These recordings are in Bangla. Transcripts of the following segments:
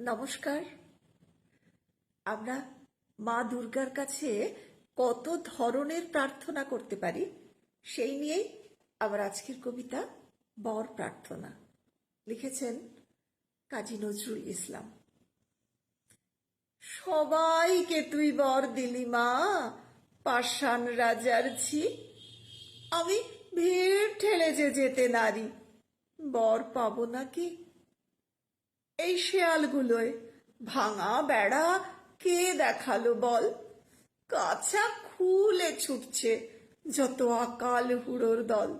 নমস্কার। আমরা মা দুর্গার কাছে কত ধরনের প্রার্থনা করতে পারি, সেই নিয়েই আমার আজকের কবিতা বর প্রার্থনা। লিখেছেন কাজী নজরুল ইসলাম। সবাইকে তুই বর দিলি মা, পাষাণ রাজার ঝি। আমি ভিড় ঠেলে যে যেতে নারী, বর পাবো নাকি এই শেয়ালগুলোয় ভাঙা বেড়া কে দেখাল বল? কাছা খুলে ছুটছে যত আকাল হুড়োর দল।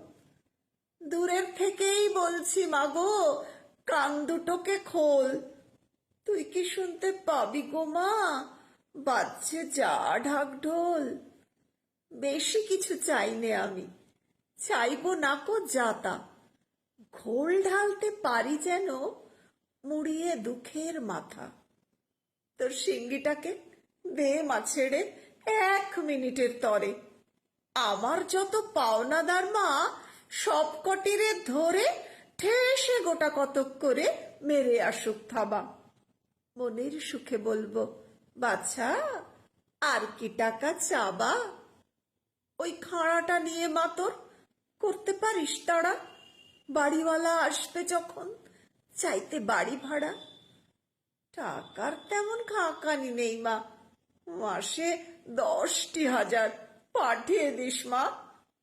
দূরের থেকেই বলছি, মাগো, কান দুটোকে খোল। তুই কি শুনতে পাবি গো মা? বাজছে যা ঢাক ঢোল। বেশি কিছু চাইনে আমি। চাইব না কো যাতা। ঘোল ঢালতে পারি যেন মুড়িয়ে দুঃখের মাথা। তোর সিঙ্গিটাকে মা ছেড়ে এক মিনিটের তরে। আমার যত পাওনাদার মা সব কটিরে ধরে ঠেসে গোটা কতক করে মেরে আসুক থাবা। মনের সুখে বলব বাচ্চা আর কি টাকা চাবা? ওই খাঁড়াটা নিয়ে মা তোর করতে পারিস তারা? বাড়িওয়ালা আসবে যখন চাইতে বাড়ি ভাড়া? টাকার তেমন খাকানি নেই, মা। মাসে দশটি হাজার পাঠিয়ে দিস, মা।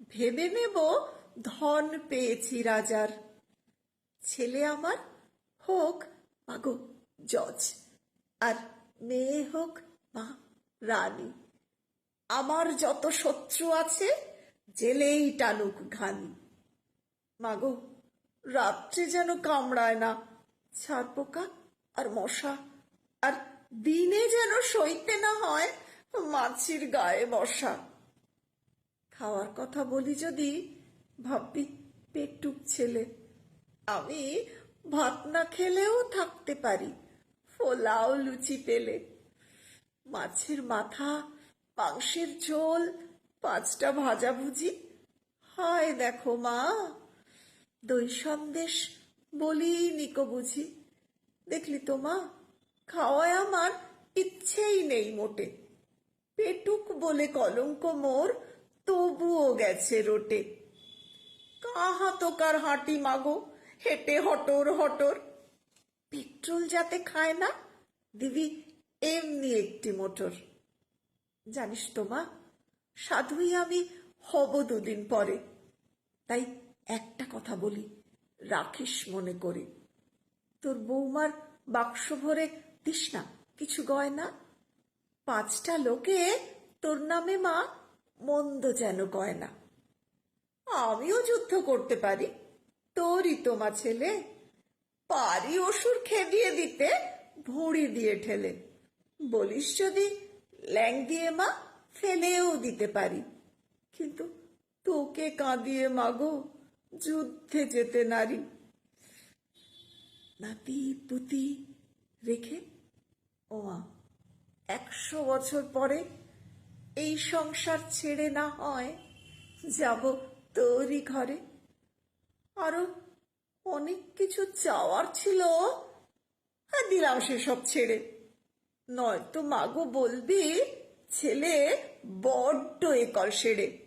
ভেবে নেব ধন পেয়েছি রাজার। ছেলে আমার হোক মাগো জজ। আর মেয়ে হোক, মা, রানী। আমার যত শত্রু আছে, জেলেই টানুক ঘানি। মাগো রাত্রে যেন কামড়ায় না। ছাড় পোকা আর মশা আর দিনে যেন সইতে না হয় মাছির গায়ে বসা। খাওয়ার কথা বলি যদি, ভাববি পেটুক ছেলে। আমি ভাত না খেলেও থাকতে পারি ফোলাও লুচি পেলে। মাছের মাথা, মাংসের ঝোল, পাঁচটা ভাজা ভুজি। হায় দেখো মা। দই সন্দেশ বলি নিকো বুঝি। দেখলি তো মা, খাওয়ায় আমার ইচ্ছেই নেই মোটে। পেটুক বলে কলঙ্ক মোর, তবুও গেছে রোটে। কাহা তোকার হাঁটি মাগো, হেঁটে হটর হটর। পেট্রোল যাতে খায় না, দিবি এমনি একটি মোটর। জানিস তো মা, সাধুই আমি হব দুদিন পরে। তাই একটা কথা বলি, রাখিস মনে করি। তোর বৌমার বাক্স ভরে দিস না, কিছু গয়না? পাঁচটা লোকে তোর নামে মা, মন্দ যেন গয়না। আমিও যুদ্ধ করতে পারি, তোরই তোমা ছেলে। পারি অসুর খেদিয়ে দিতে, ভুঁড়ি দিয়ে ঠেলে। বলিস যদি ল্যাং দিয়ে মা, ফেলেও দিতে পারি। কিন্তু তোকে কাঁদিয়ে মাগো যুদ্ধে যেতে নারী। নাতি, পুতি রেখে, ওমা, একশো বছর পরে এই সংসার ছেড়ে না হয়, যাব তোরই ঘরে। আরও অনেক কিছু চাওয়ার ছিল হ্যাঁ দিলাম সেসব ছেড়ে। নয়তো মাগো বলবি, ছেলে বড্ড একল সেরে